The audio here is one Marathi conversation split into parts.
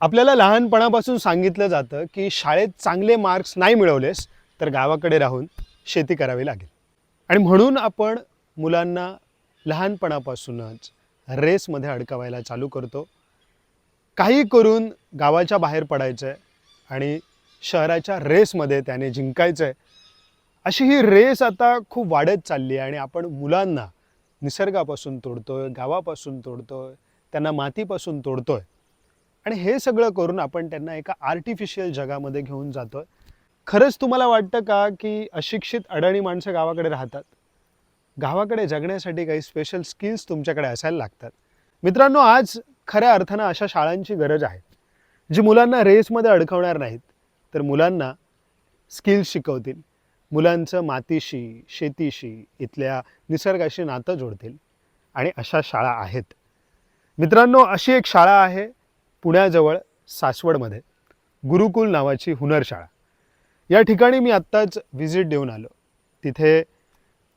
आपल्याला लहानपणापासून सांगितलं जातं की शाळेत चांगले मार्क्स नाही मिळवलेस तर गावाकडे राहून शेती करावी लागेल. आणि म्हणून आपण मुलांना लहानपणापासूनच रेसमध्ये अडकवायला चालू करतो. काही करून गावाच्या बाहेर पडायचं आहे आणि शहराच्या रेसमध्ये त्याने जिंकायचं आहे अशी ही रेस आता खूप वाढत चालली आहे आणि आपण मुलांना निसर्गापासून तोडतोय गावापासून तोडतोय त्यांना मातीपासून तोडतोय. आणि हे सगळं करून आपण त्यांना एका आर्टिफिशियल जगामध्ये घेऊन जातो आहे खरंच तुम्हाला वाटतं का की अशिक्षित अडाणी माणसं गावाकडे राहतात? गावाकडे जगण्यासाठी काही स्पेशल स्किल्स तुमच्याकडे असायला लागतात. मित्रांनो आज खऱ्या अर्थानं अशा शाळांची गरज आहे जी मुलांना रेसमध्ये अडकवणार नाहीत. तर मुलांना स्किल्स शिकवतील. मुलांचं मातीशी शेतीशी इथल्या निसर्गाशी नातं जोडतील. आणि अशा शाळा आहेत. मित्रांनो अशी एक शाळा आहे पुण्याजवळ सासवडमध्ये गुरुकुल नावाची हुनर शाळा. या ठिकाणी मी आत्ताच व्हिजिट देऊन आलो. तिथे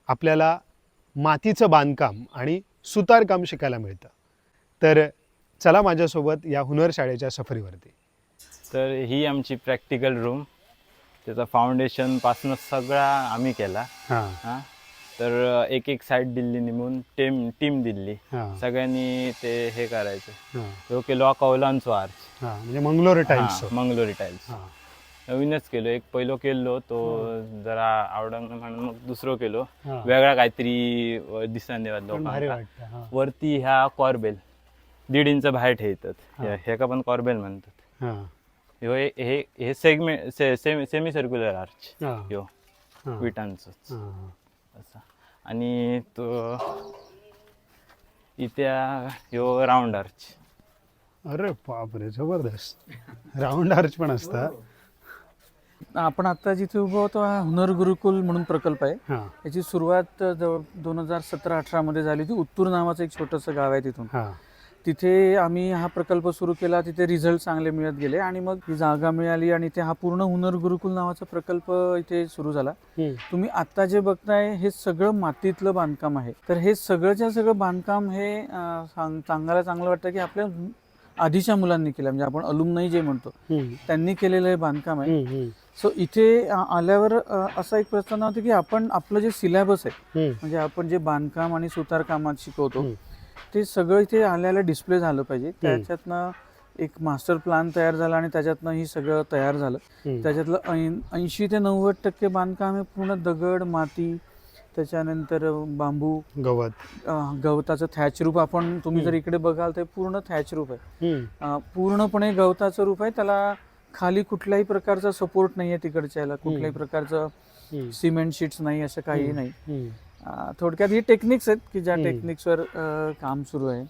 आपल्याला मातीचं बांधकाम आणि सुतारकाम शिकायला मिळतं. तर चला माझ्यासोबत या हुनर शाळेच्या सफरीवरती. तर ही आमची प्रॅक्टिकल रूम त्याचा फाउंडेशनपासून सगळा आम्ही केला. हां. हा. तर एक एक साईड दिल्ली नेमून टीम टीम दिली सगळ्यांनी ते हे करायचं. तो केलो कौलांचो आर्च म्हणजे मंगलोर टाईल्स मंगलोरी टाईल्स नवीनच केलो. एक पहिलो केलो तो जरा आवडंग म्हणून मग दुसरो केलो. वेगळा काहीतरी दिसान हां. वरती ह्या कॉर्बेल दीड इंच बाहेर ठेवतात. हेका पण कॉर्बेल म्हणतात. हां. ह्यो हे हे सेगमेंट सेमी सर्क्युलर आर्च ह्यो विटांचंच. हां. असा. आणि तो इथे ह्यो राऊंड आर्च. अरे बापरे जबरदस्त. राऊंड आर्च पण असतात आपण आता जिथे उभं होतो हा हुनर गुरुकुल म्हणून प्रकल्प आहे. हां. याची सुरुवात जवळ दोन हजार सतरा अठरामध्ये झाली होती. उत्तूर नावाचं एक छोटंसं गाव आहे तिथून. हां. तिथे आम्ही हा प्रकल्प सुरू केला तिथे रिझल्ट चांगले मिळत गेले आणि मग ही जागा मिळाली आणि ते हा पूर्ण हुनर गुरुकुल नावाचा प्रकल्प इथे सुरू झाला. तुम्ही आत्ता जे बघताय हे सगळं मातीतलं बांधकाम आहे तर हे सगळंच्या सगळं बांधकाम हे सांगायला चांगलं वाटतं की आपल्या आधीच्या मुलांनी केलं म्हणजे आपण अलुमनाई जे म्हणतो. त्यांनी केलेलं हे बांधकाम आहे सो इथे आल्यावर असा एक प्रश्न होता की आपण आपलं जे सिलेबस आहे. म्हणजे आपण जे बांधकाम आणि सुतारकामात शिकवतो. ते सगळं इथे आल्याला डिस्प्ले झालं पाहिजे. त्याच्यातनं एक मास्टर प्लॅन तयार झाला आणि त्याच्यातनं ही सगळं तयार झालं. त्याच्यातलं ऐंशी ते नव्वद टक्के बांधकाम हे पूर्ण दगड माती त्याच्यानंतर बांबू गवत. गवताचं थॅच रूप आपण तुम्ही जर इकडे बघाल तर पूर्ण थॅच रूप आहे. पूर्णपणे गवताचं रूप आहे. त्याला खाली कुठल्याही प्रकारचा सपोर्ट नाही आहे तिकडच्या याला कुठल्याही प्रकारचं. सिमेंट शीट्स नाही असं काही. नाही. थोडक्यात ही टेक्निक्स आहेत की ज्या. टेक्निक्सवर काम सुरू आहे.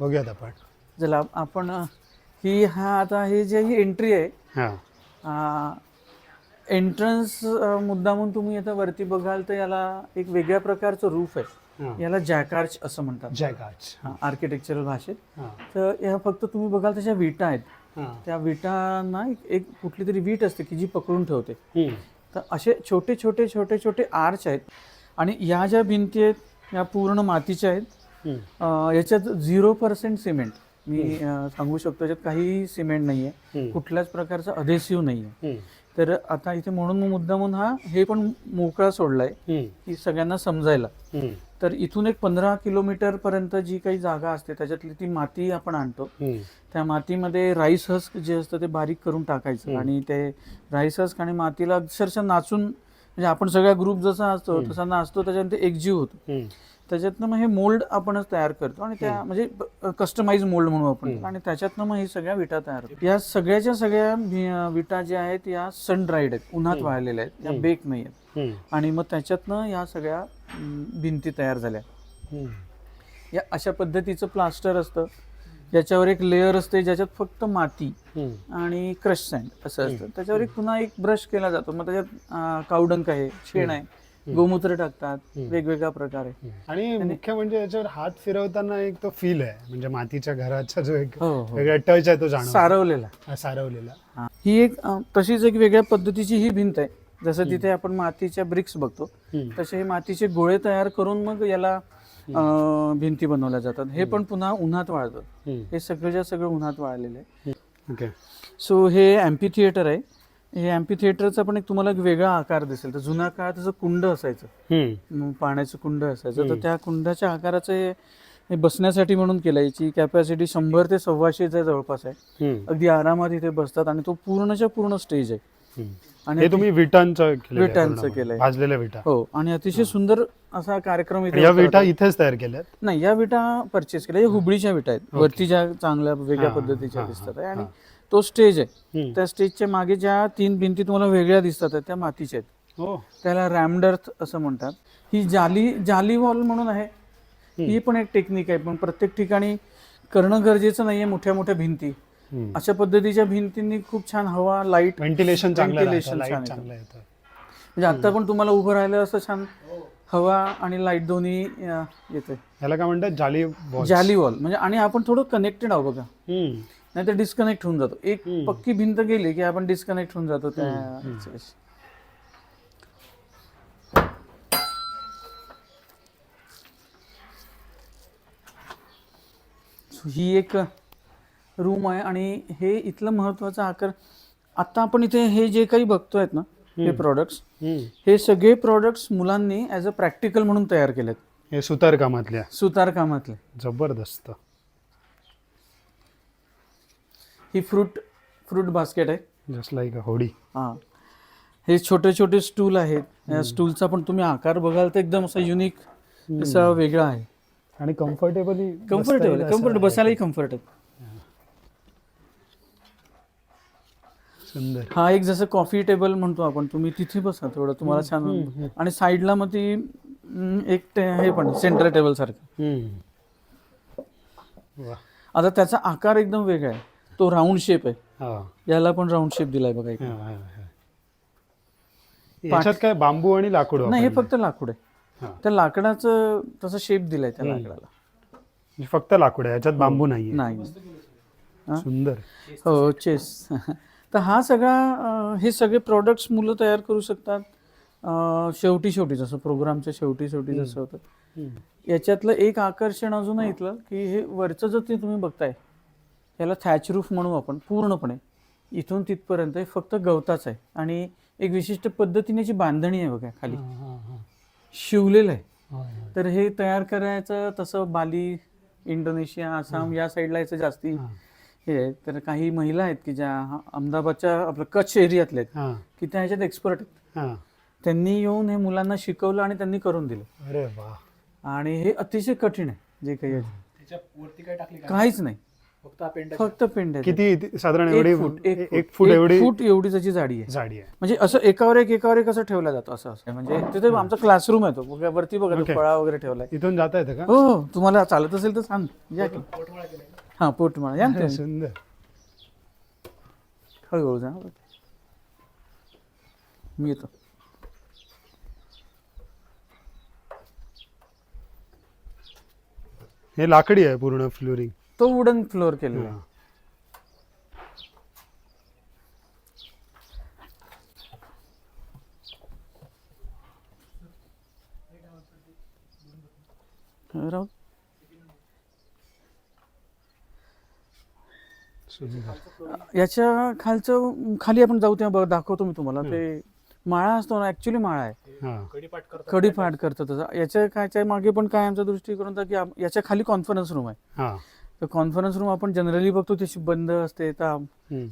बघूयात आपण. ज्याला आपण ही हा आता ही जी ही एंट्री आहे एंट्रन्स मुद्दामून तुम्ही आता वरती बघाल तर याला एक वेगळ्या प्रकारचं रूफ आहे. याला जॅकार्च असं म्हणतात. जॅक आर्च आर्किटेक्चरल भाषेत. तर या फक्त तुम्ही बघाल त्याच्या विटा आहेत. त्या विटांना एक एक कुठली तरी वीट असते की जी पकडून ठेवते. तर असे छोटे छोटे छोटे छोटे आर्च आहेत. आणि या ज्या भिंती आहेत या पूर्ण मातीच्या आहेत याच्यात झिरो पर्सेंट सिमेंट मी सांगू शकतो याच्यात काहीही सिमेंट नाही आहे. कुठल्याच प्रकारचा अधेसिव्ह नाही आहे. तर आता इथे म्हणून मुद्दामून हा हे पण मोकळा सोडलाय. की सगळ्यांना समजायला. तर इथून एक पंधरा किलोमीटर पर्यंत जी काही जागा असते त्याच्यातली ती माती आपण आणतो. त्या मातीमध्ये राईस हस्क जे असतं ते बारीक करून टाकायचं. आणि ते राईस हस्क आणि मातीला अक्षरशः नाचून म्हणजे आपण सगळ्या ग्रुप जसा असतो. तसा नाचतो त्याच्यानंतर एकजीव होतो. त्याच्यातनं मग हे मोल्ड आपणच तयार करतो आणि त्या म्हणजे कस्टमाइज मोल्ड म्हणू आपण. आणि त्याच्यातनं मग हे सगळ्या विटा तयार होतात या सगळ्याच्या सगळ्या विटा ज्या आहेत या सन ड्राईड आहेत उन्हात. वाळलेल्या आहेत या हम्म. बेक नाही आहेत. आणि मग त्याच्यातनं या सगळ्या भिंती तयार झाल्या. या अशा पद्धतीचं प्लास्टर असतं ज्याच्यावर एक लेअर असते ज्याच्यात फक्त माती. आणि क्रश सँड असं असतं त्याच्यावर एक पुन्हा एक ब्रश केला जातो मग त्याच्यात अं, कावडंक आहे शेण आहे गोमूत्र टाकतात. वेगवेगळ्या प्रकारे. आणि मुख्य म्हणजे याच्यावर हात फिरवताना एक तो फील आहे. म्हणजे मातीच्या घराचा जो एक हो हो. वेगळा टच आहे तो जाणवतो. सारवलेला. हा, सारवलेला. हा. एक तशीच एक वेगळ्या पद्धतीची ही भिंत आहे. जसं तिथे आपण मातीच्या ब्रिक्स बघतो. तसे हे मातीचे गोळे तयार करून मग याला भिंती बनवल्या जातात. हे पण पुन्हा उन्हात हम्म. हे सगळंच्या सगळं उन्हात वाळलेलं आहे. ओके सो हे अँपी थिएटर आहे. हे अँपी थिएटरचा पण एक तुम्हाला एक वेगळा आकार दिसेल तर जुन्या काळात त्याचं कुंड असायचं पाण्याचं कुंड असायचं तर. त्या कुंडाच्या आकाराचं हे बसण्यासाठी म्हणून केलं याची कॅपॅसिटी शंभर ते सव्वाशेच्या जवळपास आहे. अगदी आरामात इथे बसतात आणि तो पूर्णच्या पूर्ण स्टेज आहे. आणि हे तुम्ही विटांचं विटांचं. केलंय. भाजलेल्या विटा हो आणि अतिशय सुंदर असा कार्यक्रम या. विटा इथेच तयार केल्यात नाही या विटा परचेस केल्या या हुबळीच्या विटा आहेत. वरती ज्या चांगल्या वेगळ्या पद्धतीच्या दिसतात आणि. तो स्टेज आहे. त्या स्टेजच्या मागे ज्या तीन भिंती तुम्हाला वेगळ्या दिसतात त्या मातीच्या आहेत. हो. त्याला रॅमडर्थ असं म्हणतात. ही जाली जाली वॉल म्हणून आहे. ही पण एक टेक्निक आहे पण प्रत्येक ठिकाणी करणं गरजेचं नाहीये मोठ्या मोठ्या भिंती. अशा पद्धतीच्या भिंतींनी खूप छान हवा लाइट व्हेंटिलेशन राहतं, छान म्हणजे आता पण तुम्हाला उभं राहिलं असं छान हवा आणि लाइट दोन्ही येते याला काय म्हणतात? जाली. जाली वॉल म्हणजे आणि आपण थोडं कनेक्टेड आहोत बघा. हम्म. नाही तर डिस्कनेक्ट होऊन जातो एक. पक्की भिंत गेली की आपण डिस्कनेक्ट होऊन जातो त्या. So, ही एक रूम आहे आणि हे इथलं महत्त्वाचा आकार आता आपण इथे हे जे काही बघतोय ना हे. प्रॉडक्ट्स. हे सगळे प्रॉडक्ट्स मुलांनी ॲज अ प्रॅक्टिकल म्हणून तयार केलेत हे सुतार कामातल्या सुतार कामातले जबरदस्त ही फ्रूट फ्रूट बास्केट आहे. जस्ट लाईक होडी हां. हे छोटे छोटे स्टूल आहेत. या स्टूलचा पण तुम्ही आकार बघाल तर एकदम असा युनिक असा वेगळा आहे. आणि कम्फर्टेबली कम्फर्टेबल कम्फर्ट बसायलाही कम्फर्ट आहे. सुंदर. हा एक जसं कॉफी टेबल म्हणतो आपण तुम्ही तिथे बसा थोडं तुम्हाला छान. आणि साईडला मग ती एक ते- हे पण सेंटर टेबल सारखं. आता त्याचा आकार एकदम वेगळा आहे. तो राऊंड शेप आहे. हा. याला पण राऊंड शेप दिलाय बघा इकडे. हा, हा, हा. याच्यात काय बांबू आणि लाकूड नाही हे. फक्त लाकूड आहे. हा. त्या लाकडाचं तसं शेप दिलाय त्या. लाकडाला. म्हणजे फक्त लाकूड आहे याच्यात बांबू नाहीये. नाही. सुंदर. हो चेस तर हा सगळा अं, हे सगळे प्रॉडक्ट्स मुलं तयार करू शकतात. अं, शेवटी शेवटी जसं प्रोग्रामच्या शेवटी शेवटी जसं होतं. याच्यातलं एक आकर्षण अजून इथलं की हे वरचं जर ते तुम्ही बघताय याला थॅच रूफ म्हणू आपण पूर्णपणे. इथून तिथपर्यंत फक्त गवताच आहे. आणि एक विशिष्ट पद्धतीने जी बांधणी आहे बघा खाली. शिवलेलं आहे. तर हे तयार करायचं तसं बाली इंडोनेशिया आसाम या साईडला याचं जास्ती हा. आहे. तर काही महिला आहेत की ज्या अहमदाबादच्या आपलं कच्छ एरियातल्या आहेत की त्या ह्याच्यात एक्सपर्ट आहेत. त्यांनी येऊन हे मुलांना शिकवलं आणि त्यांनी करून दिलं. आणि हे अतिशय कठीण आहे जे काही काहीच नाही. फक्त पेंड आहे किती साधारण एवढी एक फूट एक फूट एवढी फूट एवढी त्याची जाडी आहे. जाडी आहे. म्हणजे असं एकावर एक एकावर एक असं ठेवलं जातं असं असं. म्हणजे तिथे आमचा क्लासरूम आहे तो. बघा, वरती बघा. फळा वगैरे ठेवलाय. इथून जाता येतं का? हो हो. तुम्हाला चालत असेल तर सांग. या की. हा पोटमाळा या ना तुम्ही. सुंदर. हळूहळू जा. मी येतो. हे लाकडी आहे पूर्ण फ्लोरिंग. तो वुडन फ्लोअर केलेला आहे. सुंदर याच्या खालचं खाली आपण जाऊ तेव्हा बघ- दाखवतो मी तुम्हाला. ते माळा असतो ना ऍक्च्युली माळा आहे. हा. कडी करतं तसं. याच्या कायच्या मागे पण काय आमचा दृष्टिकोन होता की याच्या खाली कॉन्फरन्स रूम आहे. हा. तर कॉन्फरन्स रूम आपण जनरली बघतो ती बंद असते तर.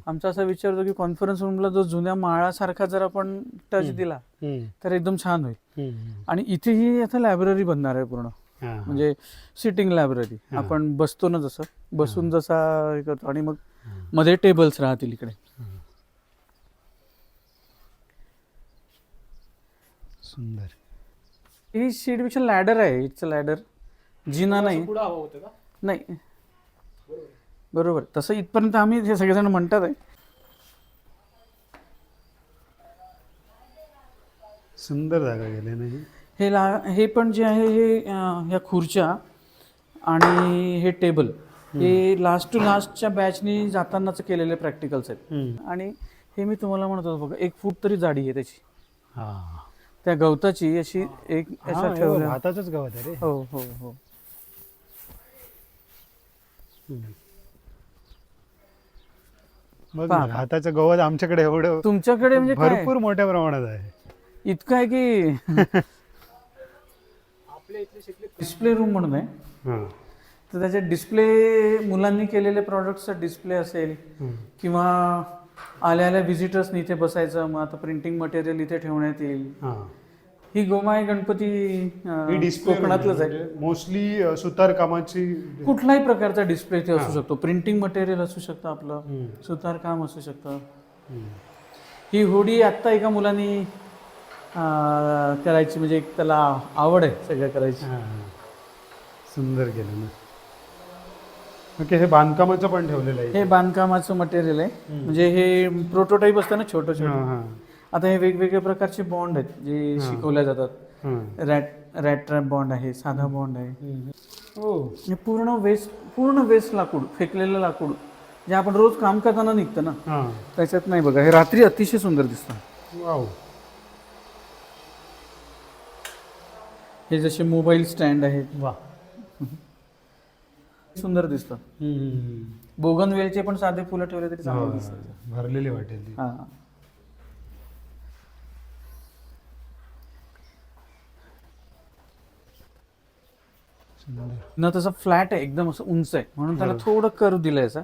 आमचा असा विचार होता की कॉन्फरन्स रूमला जो जुन्या माळासारखा जर आपण टच दिला हम्म. तर एकदम छान होईल हम्म. आणि इथेही आता लायब्ररी बनणार आहे पूर्ण हा, हा. म्हणजे सिटिंग लायब्ररी हा. आपण बसतो ना जसं बसून जसा हे करतो आणि मग हा. मध्ये टेबल्स राहतील इकडे सुंदर ही सीटपेक्षा लॅडर आहे इट्स लॅडर जिना नाही नाही बरोबर. तसं इथपर्यंत आम्ही हे सगळेजण म्हणतात आहे. सुंदर जागा गेले नाही हे. ला हे पण जे आहे हे अं, ह्या खुर्च्या आणि हे टेबल हे लास्ट टू लास्टच्या बॅचनी जातानाच केलेले प्रॅक्टिकल्स आहेत. आणि हे मी तुम्हाला म्हणत होतो बघा एक फूट तरी जाडी आहे त्याची. हा. त्या गवताची अशी एक अशा ठेवल्या. भाताचंच गवत आहे रे. हो हो हो. पहा. हाताचं गवत आमच्याकडे एवढं तुमच्याकडे म्हणजे काय? भरपूर मोठ्या प्रमाणात आहे. इतकं आहे की डिस्प्ले रूम म्हणून आहे. हां. तर त्याच्यात डिस्प्ले मुलांनी केलेले प्रॉडक्टचा डिस्प्ले असेल किंवा आल्या आल्या व्हिजिटर्सनी इथे बसायचं मग आता प्रिंटिंग मटेरियल इथे ठेवण्यात येईल. हां. ही गोमाय गणपती अं, डिस्प्ले कोकणातलंच आहे. मोस्टली सुतार कामाची कुठलाही प्रकारचा डिस्प्ले इथे असू शकतो. प्रिंटिंग मटेरियल असू शकतं आपलं. सुतार काम असू शकतं. ही होडी आत्ता एका मुलांनी अं, करायची म्हणजे एक त्याला आवड आहे सगळं करायची. हां. सुंदर केलं ना. ओके हे बांधकामाचं पण ठेवलेलं आहे. हे बांधकामाचं मटेरियल आहे. म्हणजे हे प्रोटोटाईप असतं ना छोटं छोटं. हां हां. आता हे वेगवेगळ्या प्रकारचे बॉन्ड आहेत जे शिकवल्या जातात. हां. रॅट रॅट ट्रॅप बॉन्ड आहे साधा बॉन्ड आहे. हो. हे पूर्ण वेस्ट पूर्ण वेस्ट लाकूड फेकलेलं लाकूड जे आपण रोज काम करताना निघतं ना हां. त्याच्यात नाही बघा. हे रात्री अतिशय सुंदर दिसतं. वाव. हे जसे मोबाईल स्टँड आहेत. वा सुंदर दिसतं. बोगन वेलचे पण साधे फुलं ठेवले तरी चांगलं दिसतं. भरलेली वाटेल ती. हा. न तसं फ्लॅट आहे एकदम असं उंच आहे. म्हणून त्याला थोडं कर्व दिलंय असं.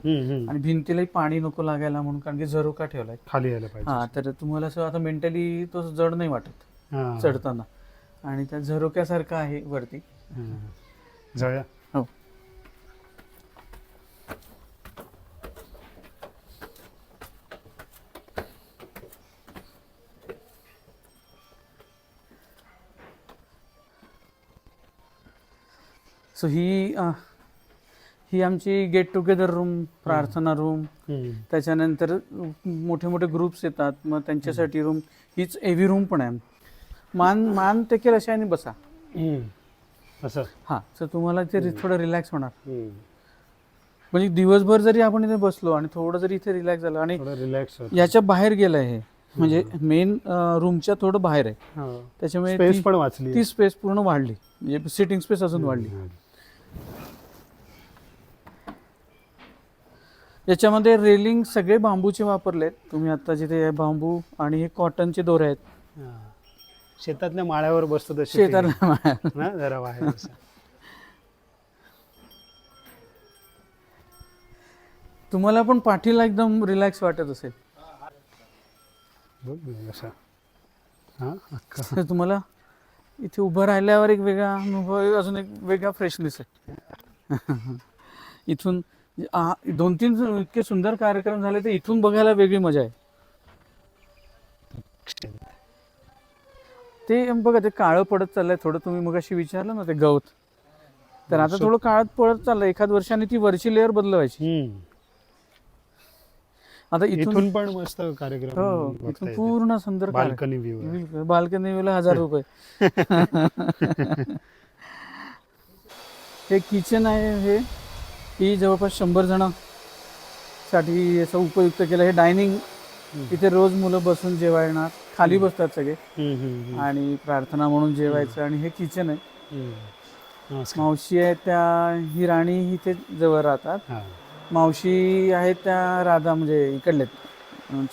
आणि भिंतीलाही पाणी नको लागायला म्हणून कारण की झरोका ठेवलाय. खाली यायला पाहिजे. हा तर तुम्हाला असं आता मेंटली तो जड नाही वाटत हां. चढताना. आणि त्या झरोक्यासारखं आहे वरती. हां. जाऊया. सो ही अ, ही आमची गेट टुगेदर रूम प्रार्थना रूम. त्याच्यानंतर मोठे मोठे ग्रुप्स येतात. मग त्यांच्यासाठी रूम हीच एव्ही रूम पण आहे. मान मान टेकेल अशा आणि बसा. असं. हा तर तुम्हाला ते रि- थोडं रिलॅक्स होणार. म्हणजे दिवसभर जरी आपण इथे बसलो आणि थोडं जरी इथे रिलॅक्स झालं आणि थोडं रिलॅक्स होत. याच्या बाहेर गेलं हे म्हणजे मेन रूमच्या थोडं बाहेर आहे. त्याच्यामुळे स्पेस ती- पण वाचली. ती स्पेस पूर्ण वाढली. म्हणजे सिटिंग स्पेस अजून वाढली. याच्यामध्ये रेलिंग सगळे बांबूचे वापरलेत तुम्ही आता जिथे हे बांबू आणि हे कॉटनचे दोरे आहेत हां. शेतातल्या माळ्यावर बसतो तशी शेताला. ना जरा बाहेर असं. तुम्हाला पण पाठीला एकदम रिलॅक्स वाटत असेल बघ ना असं हां अख्खा. तर तुम्हाला इथे उभं राहिल्यावर एक वेगळा अनुभव अजून एक वेगळा फ्रेशनेस आहे इथून दोन तीन इतके सुंदर कार्यक्रम झाले तर इथून बघायला वेगळी मजा आहे. ते बघा ते काळं पडत चाललंय थोडं तुम्ही मग अशी विचारलं ना ते गवत. तर आता थोडं काळत पडत चाललंय. एखाद वर्षाने ती वरची लेअर बदलवायची. आता इथून इथून पण मस्त कार्यक्रम हो बघता इथून येते. पूर्ण सुंदर बाल्कनी व्ह्यू बाल्कनी व्ह्यूला हजार रुपये. हे किचन आहे हे. ही जवळपास शंभर जणांसाठी असं उपयुक्त केलं. हे डायनिंग इथे रोज मुलं बसून जेवायणार. खाली बसतात सगळे. आणि प्रार्थना म्हणून जेवायचं. आणि हे किचन आहे. मावशी आहे त्या. ही राणी इथे जवळ राहतात. मावशी आहेत त्या राधा म्हणजे इकडले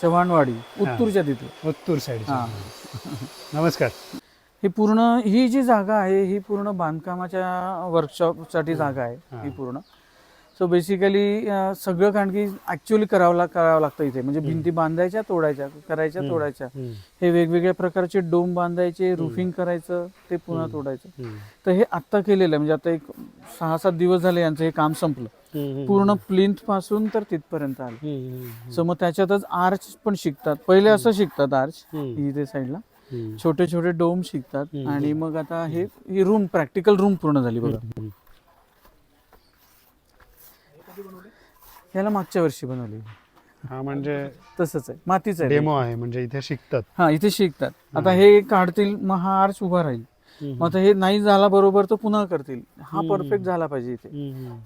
चव्हाणवाडी उत्तूरच्या तिथे. उत्तूर साईड. नमस्कार. ही पूर्ण ही जी जागा आहे ही पूर्ण बांधकामाच्या वर्कशॉपसाठी जागा आहे हा. पूर्ण. सो बेसिकली सगळं कारण की ऍक्च्युअली करावं लाग करावं लागतं इथे. म्हणजे भिंती बांधायच्या तोडायच्या करायच्या. तोडायच्या. हे वेगवेगळ्या प्रकारचे डोम बांधायचे रुफिंग करायचं ते पुन्हा तोडायचं. तर हे आत्ता केलेलं आहे. म्हणजे आता एक सहा सात दिवस झाले यांचं हे काम संपलं. पूर्ण प्लिंथपासून तर तिथपर्यंत आलं. सो मग त्याच्यातच आर्च पण शिकतात पहिले असं शिकतात आर्च. इथे साईडला. छोटे छोटे डोम शिकतात. आणि मग आता हे ही रूम प्रॅक्टिकल रूम पूर्ण झाली बघा. याला मागच्या वर्षी बनवली हा म्हणजे तसंच आहे मातीच आहे. डेमो आहे म्हणजे इथे शिकतात हा इथे शिकतात आता हे काढतील मग हा आर्च उभा राहील मग आता हे नाही झाला बरोबर तर पुन्हा करतील हा. परफेक्ट झाला पाहिजे इथे.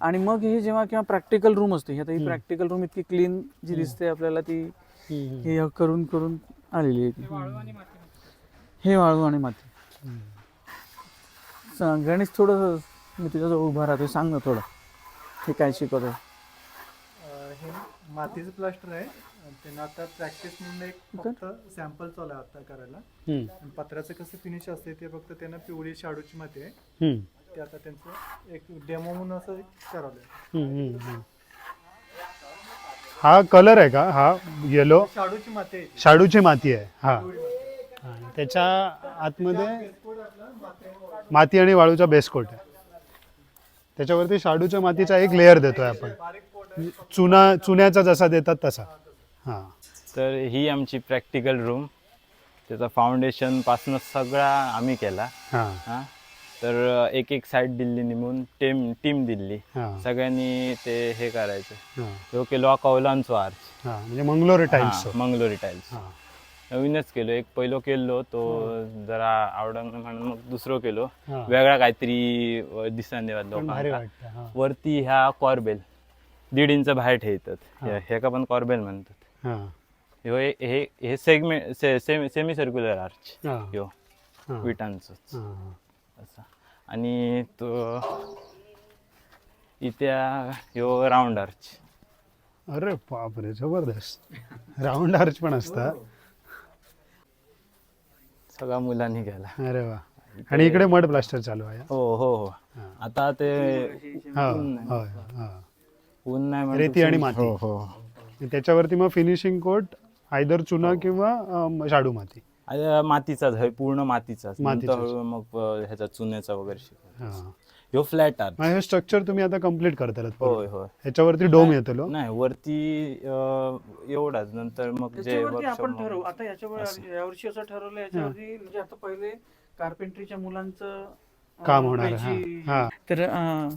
आणि मग हे जेव्हा किंवा प्रॅक्टिकल रूम असते आता ही. प्रॅक्टिकल रूम इतकी क्लीन जी दिसते आपल्याला ती. हे करून करून आलेली आहे. हे वाळू आणि माती गणेश थोडं मी तुझ्याजवळ उभा राहतो सांग ना थोडं हे काय शिकवत आहे हे मातीचं प्लास्टर आहे त्यांना आता प्रॅक्टिस म्हणून एक फक्त सॅम्पल चालू आहे आता करायला. आणि पत्र्याचं कसं फिनिश असते ते फक्त त्यांना पिवळी शाडूची माती आहे. ते आता त्यांचं एक डेमो म्हणून असं हम्म. हा कलर आहे का? हा येलो शाडूची माती आहे. शाडूची माती आहे. हा. त्याच्या आतमध्ये माती आणि वाळूचा. बेस कोट आहे. त्याच्यावरती शाडूच्या मातीचा एक लेअर देतोय आपण. चुना चुन्याचा जसा देतात तसा. हा. तर ही आमची प्रॅक्टिकल रूम. त्याचा फाउंडेशनपासून सगळा आम्ही केला. हा. तर एक एक साईड दिल्ली निघून टीम टीम दिल्ली. सगळ्यांनी ते हे करायचं. तो केलो कौलांचो आर्च म्हणजे मंगलोरी हा, मंगलोरी टाईल्स नवीनच केलो. एक पहिलो केलो तो जरा आवडंग म्हणून मग दुसरो केलो. वेगळा काहीतरी दिसान देवात लोकांना. वरती ह्या कॉर्बेल. दीड इंच बाहेर ठेवतात. हे- हेका पण कॉर्बेल म्हणतात. हा. ह्यो हे हे हे सेगमेंट सेमी सर्क्युलर आर्च हा. ह्यो हा. विटांचो हा. असा. आणि तो इथे ह्यो राऊंड आर्च अरे बापरे जबरदस्त. राऊंड आर्च पण असतात सगळा मुलांनी केला अरे वा. आणि इकडे मड प्लास्टर चालू आहे हो? हो हो हा. आता ते हा ऊन नाही. होय हा. ऊन नाही रेती आणि माती. हो हो. आणि त्याच्यावरती मग फिनिशिंग कोट आयदर चुना किंवा अम, शाडू माती. आता मातीचाच आहे पूर्ण मातीचाच. नंतर हळू मग अ, ह्याचा चुन्याचा वगैरे हा. ह्यो फ्लॅट मग हे स्ट्रक्चर तुम्ही आता कंप्लीट करताल होय होय. ह्याच्यावरती डोम येतो लो. नाही वरती अ, एवढाच. नंतर मग जे त्याच्यावरती आपण ठरवू. आता याच्यावर यावर्षी असं ठरवलं याच्यावरती म्हणजे आता पहिले कार्पेंट्रीच्या मुलांचं अं, काम होणार हा, हा. तर अं,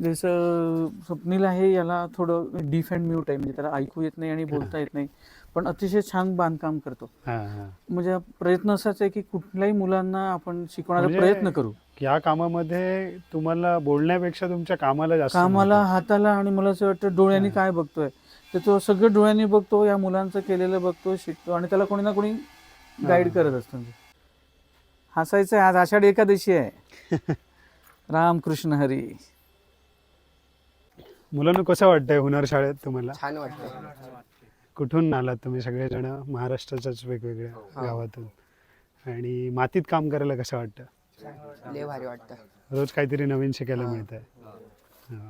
जसं स्वप्नील आहे याला थोडं डीफ अँड म्यूट आहे म्हणजे त्याला ऐकू येत नाही आणि बोलता येत नाही. पण अतिशय छान बांधकाम करतो. म्हणजे प्रयत्न असाच आहे की कुठल्याही मुलांना आपण शिकवण्याचा म्हणजे प्रयत्न करू. या कामामध्ये तुम्हाला बोलण्यापेक्षा तुमच्या कामाला जास्त कामाला हाताला आणि मला असं वाटतं डोळ्यांनी काय बघतोय. तर तो सगळं डोळ्यांनी बघतो या मुलांचं केलेलं बघतो शिकतो आणि त्याला कोणी ना कोणी गाईड करत असतो. म्हणजे. हसायचं आज आषाढी एकादशी आहे. रामकृष्ण हरी. मुलांना कसं वाटतंय हुनर शाळेत तुम्हाला? छान वाटतं कुठून आलात तुम्ही सगळेजण? महाराष्ट्राच्याच वेगवेगळ्या गावातून. आणि मातीत काम करायला कसं वाटतं? लय भारी वाटतं. रोज काहीतरी नवीन शिकायला मिळत आहे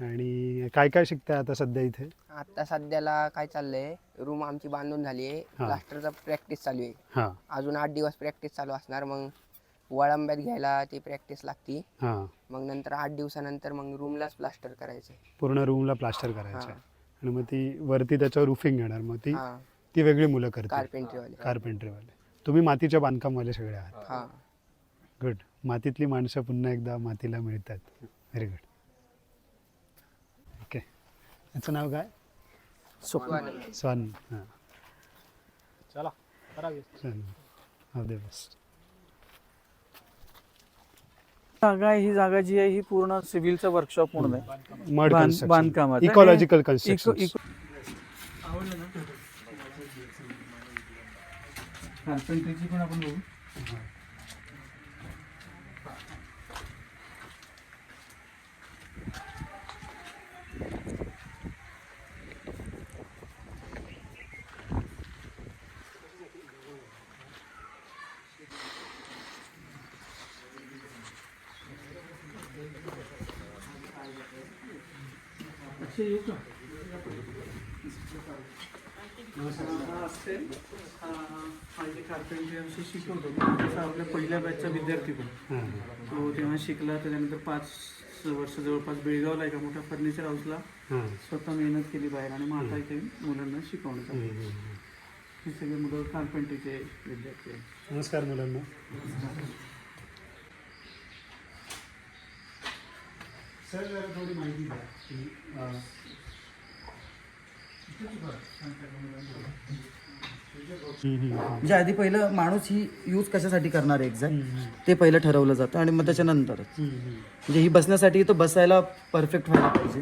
आणि काय काय शिकताय आता सध्या इथे? आता सध्याला काय चाललंय? रूम आमची बांधून झाली आहे. प्लास्टरचा प्रॅक्टिस चालू आहे. हां. अजून आठ दिवस प्रॅक्टिस चालू असणार मग वळंब्यात घ्यायला ती प्रॅक्टिस लागती. हां. मग नंतर आठ दिवसानंतर मग रूमलाच प्लास्टर करायचं. पूर्ण रूमला प्लास्टर करायचं. हां. आहे आणि मग ती वरती त्याच्यावर रुफिंग येणार. मग ती हा. ती वेगळी मुलं करतील. कार्पेंट्रीवाले कार्पेंटरीवाले तुम्ही मातीच्या बांधकामवाले सगळे आहात. हा. गुड मातीतली माणसं पुन्हा एकदा मातीला मिळतात. व्हेरी गुड ओके याचं नाव काय? स्वप्न स्वान. हां. चला ऑल द बेस्ट जागा आहे, ही जागा जी आहे ही पूर्ण सिव्हिलचं वर्कशॉप म्हणून आहे. मड बांध- बांधकामाचं. इकॉलॉजिकल इको- कन्स्ट्रक्शन पण आपण बघू अक्षय येऊ का हा असते हा हा इथे कार्पेंट्री आमची शिकवतो तसा आपल्या पहिल्या बॅचचा विद्यार्थी पण तो तेव्हा शिकला त्याच्यानंतर पाच वर्ष जवळपास बेळगावला एका मोठ्या फर्निचर हाऊसला हां. स्वतः मेहनत केली बाहेर आणि मग आता इथे मुलांना शिकवण्याचा हे सगळे मुलं कार्पेंट्रीचे विद्यार्थी आहेत. नमस्कार मुलांना. सर जरा थोडी माहिती द्या. की म्हणजे आधी पहिलं माणूस ही यूज कशासाठी करणार आहे एक्झॅक्ट ते पहिलं ठरवलं जातं आणि मग त्याच्यानंतरच. म्हणजे ही बसण्यासाठी तो बसायला परफेक्ट व्हायला पाहिजे.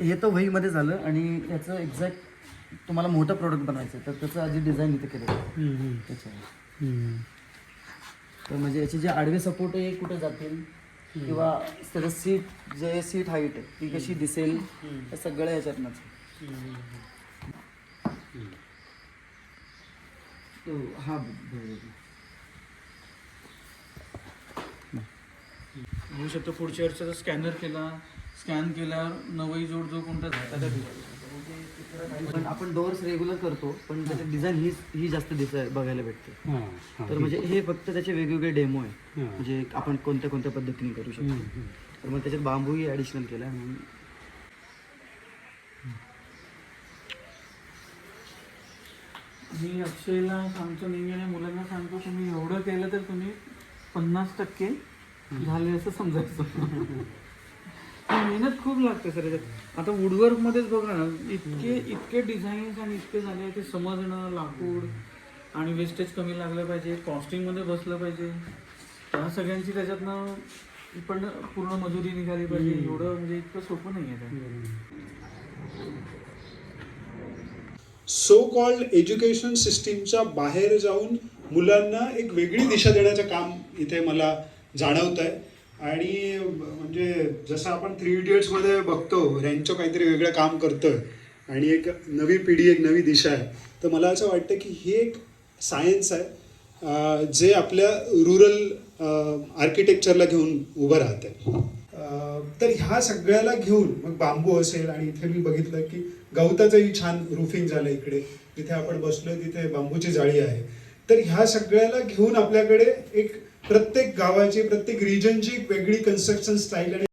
ही तर वहीमध्ये झालं आणि याचं एक्झॅक्ट तुम्हाला मोठं प्रोडक्ट बनवायचं आहे. तर त्याचं आधी डिझाईन इथे केलं. त्याच्यावर. तर म्हणजे याचे जे आडवे सपोर्ट आहे कुठे जातील किंवा त्याचं सीट जे सीट हाईट आहे ती कशी दिसेल हे सगळं याच्यातनंच हा बरोबर. होऊ शकतो पुढच्या वर्षाचा स्कॅनर केला स्कॅन केल्यावर नवई जोड जो कोणता झाला त्या पण आपण डोअर्स रेग्युलर करतो पण त्याची डिझाईन ही ही जास्त दिसाय बघायला भेटते. तर म्हणजे हे फक्त त्याचे वेगवेगळे डेमो आहे. म्हणजे आपण कोणत्या कोणत्या पद्धतीने करू शकतो. तर मग त्याच्यात बांबूही ॲडिशनल केला आहे म्हणून. मी अक्षयला सांगतो नेहमी आणि मुलांना सांगतो तुम्ही एवढं केलं तर तुम्ही पन्नास टक्के झाले असं समजायचं. मेहनत खूप लागते सर याच्यात. आता वुडवर्क मध्येच बघा ना इतके इतके डिझाईन्स आणि इतके झाले ते समजणं लाकूड आणि वेस्टेज कमी लागलं पाहिजे कॉस्टिंगमध्ये बसलं पाहिजे. त्या सगळ्यांची त्याच्यातनं पण पूर्ण मजुरी निघाली पाहिजे. एवढं म्हणजे इतकं सोपं नाही आहे. सो कॉल्ड एज्युकेशन सिस्टीमच्या बाहेर जाऊन मुलांना एक वेगळी दिशा देण्याचं काम इथे मला जाणवत आहे आणि म्हणजे जसं आपण थ्री इडियट्समध्ये बघतो रँचो काहीतरी वेगळं काम करतं आणि एक नवी पिढी एक नवी दिशा आहे. तर मला असं वाटतं की हे एक सायन्स आहे जे आपल्या रुरल आर्किटेक्चरला घेऊन उभं राहतं आहे तर ह्या सगळ्याला घेऊन मग बांबू असेल आणि इथे मी बघितलं की गवताचंही छान रुफिंग झालं इकडे. जिथे आपण बसलो तिथे बांबूची जाळी आहे. तर ह्या सगळ्याला घेऊन आपल्याकडे एक प्रत्येक गावाची प्रत्येक रिजनची एक वेगळी कन्स्ट्रक्शन स्टाईल आणि